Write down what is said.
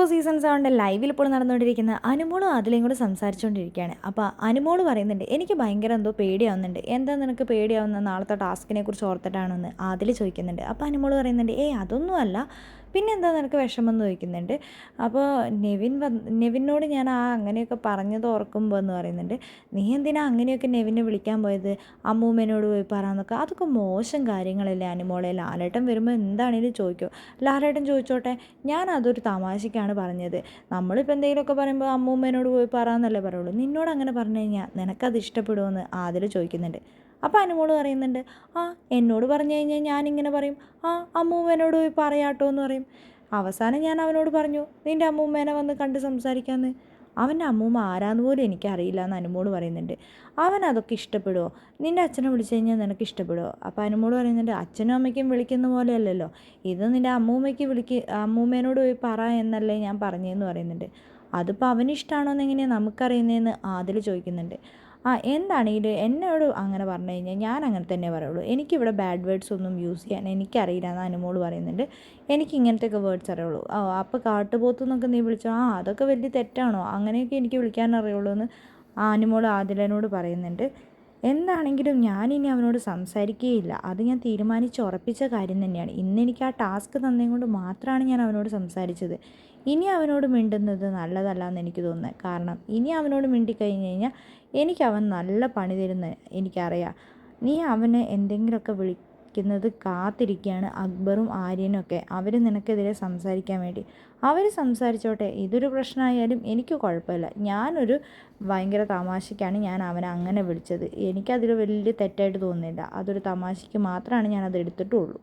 ബോ സീസൺ സെവന്റെ ലൈവിൽ ഇപ്പോൾ നടന്നുകൊണ്ടിരിക്കുന്ന അനുമോളും അതിലേയും കൂടെ സംസാരിച്ചുകൊണ്ടിരിക്കുകയാണ്. അപ്പോൾ അനുമോൾ പറയുന്നുണ്ട് എനിക്ക് ഭയങ്കര എന്തോ പേടിയാവുന്നുണ്ട്. എന്താ നിനക്ക് പേടിയാവുന്ന നാളത്തെ ടാസ്കിനെ കുറിച്ച് ഓർത്തിട്ടാണെന്ന്? അതിൽ ചോദിക്കുന്നുണ്ട്. അപ്പോൾ അനുമോൾ പറയുന്നുണ്ട് ഏയ് അതൊന്നുമല്ല. പിന്നെ എന്താ നിനക്ക് വിഷമം എന്ന് ചോദിക്കുന്നുണ്ട്? അപ്പോൾ നെവിൻ വന്ന് നെവിനോട് ഞാൻ ആ അങ്ങനെയൊക്കെ പറഞ്ഞത് ഓർക്കുമ്പോൾ എന്ന് പറയുന്നുണ്ട് നീ എന്തിനാ അങ്ങനെയൊക്കെ നെവിനെ വിളിക്കാൻ പോയത്? അമ്മൂമ്മേനോട് പോയി പറയാന്നൊക്കെ അതൊക്കെ മോശം കാര്യങ്ങളല്ലേ അനുമോളെ. ലാലേട്ടൻ വരുമ്പോൾ എന്താണേലും ചോദിക്കും. ലാലേട്ടൻ ചോദിച്ചോട്ടെ ഞാൻ അതൊരു തമാശയ്ക്കാണ് പറഞ്ഞത്. നമ്മളിപ്പോൾ എന്തെങ്കിലുമൊക്കെ പറയുമ്പോൾ അമ്മൂമ്മേനോട് പോയി പറയാന്നല്ലേ പറയുള്ളൂ. നിന്നോട് അങ്ങനെ പറഞ്ഞു കഴിഞ്ഞാൽ നിനക്കത് ഇഷ്ടപ്പെടുമെന്ന് ആതിൽ ചോദിക്കുന്നുണ്ട്. അപ്പോൾ അനുമോൾ പറയുന്നുണ്ട് ആ എന്നോട് പറഞ്ഞു കഴിഞ്ഞാൽ ഞാനിങ്ങനെ പറയും. ആ അമ്മൂമ്മേനോട് പോയി പറയാട്ടോ എന്ന് പറയും. അവസാനം ഞാൻ അവനോട് പറഞ്ഞു നിന്റെ അമ്മൂമ്മേനെ വന്ന് കണ്ട് സംസാരിക്കാമെന്ന് അവന്റെ അമ്മൂമ്മ ആരാന്ന് പോലും എനിക്കറിയില്ല എന്ന് അനുമോൾ പറയുന്നുണ്ട്. അവൻ അതൊക്കെ ഇഷ്ടപ്പെടുമോ നിന്റെ അച്ഛനെ വിളിച്ചു കഴിഞ്ഞാൽ നിനക്ക് ഇഷ്ടപ്പെടുമോ അപ്പോൾ അനുമോൾ പറയുന്നുണ്ട് അച്ഛനും അമ്മയ്ക്കും വിളിക്കുന്ന പോലെ അല്ലല്ലോ. ഇത് നിന്റെ അമ്മൂമ്മയ്ക്ക് വിളിക്ക് അമ്മൂമ്മേനോട് പോയി പറ എന്നല്ലേ ഞാൻ പറഞ്ഞതെന്ന് പറയുന്നുണ്ട്. അതിപ്പോൾ അവന് ഇഷ്ടമാണോ എന്നെങ്ങനെയാണ് നമുക്കറിയുന്നതെന്ന് ആദിൽ ചോദിക്കുന്നുണ്ട്. ആ എന്താണെങ്കിലും എന്നോട് അങ്ങനെ പറഞ്ഞു കഴിഞ്ഞാൽ ഞാൻ അങ്ങനെ തന്നെ പറയുള്ളൂ. എനിക്കിവിടെ ബാഡ് വേർഡ്സ് ഒന്നും യൂസ് ചെയ്യാൻ എനിക്കറിയില്ല എന്ന് അനുമോൾ പറയുന്നുണ്ട്. എനിക്ക് ഇങ്ങനത്തെ ഇങ്ങനത്തെയൊക്കെ വേർഡ്സ് അറിയുള്ളൂ. ആ അപ്പോൾ കാട്ടുപോത്തു എന്നൊക്കെ നീ വിളിച്ചോ? ആ അതൊക്കെ വലിയ തെറ്റാണോ? അങ്ങനെയൊക്കെ എനിക്ക് വിളിക്കാൻ അറിയുള്ളൂ എന്ന് ആ അനുമോൾ ആദിലനോട് പറയുന്നുണ്ട്. എന്താണെങ്കിലും ഞാനിനി അവനോട് സംസാരിക്കുകയില്ല അത് ഞാൻ തീരുമാനിച്ച് ഉറപ്പിച്ച കാര്യം തന്നെയാണ്. ഇന്ന് എനിക്ക് ആ ടാസ്ക് തന്നേം കൊണ്ട് മാത്രമാണ് ഞാൻ അവനോട് സംസാരിച്ചത്. ഇനി അവനോട് മിണ്ടുന്നത് നല്ലതല്ല എന്ന് എനിക്ക് തോന്നുന്നത്. കാരണം ഇനി അവനോട് മിണ്ടിക്കഴിഞ്ഞ് കഴിഞ്ഞാൽ എനിക്ക് അവൻ നല്ല പണി തരുന്ന എനിക്കറിയാം. നീ അവനെ എന്തെങ്കിലുമൊക്കെ വിളിക്കുന്നത് കാത്തിരിക്കുകയാണ് അക്ബറും ആര്യനും ഒക്കെ അവർ നിനക്കെതിരെ സംസാരിക്കാൻ വേണ്ടി. അവർ സംസാരിച്ചോട്ടെ. ഇതൊരു പ്രശ്നമായാലും എനിക്ക് കുഴപ്പമില്ല. ഞാനൊരു ഭയങ്കര തമാശയ്ക്കാണ് ഞാൻ അവനെ അങ്ങനെ വിളിച്ചത്. എനിക്കതിൽ വലിയ തെറ്റായിട്ട് തോന്നുന്നില്ല. അതൊരു തമാശയ്ക്ക് മാത്രമാണ് ഞാനത് എടുത്തിട്ടുള്ളൂ.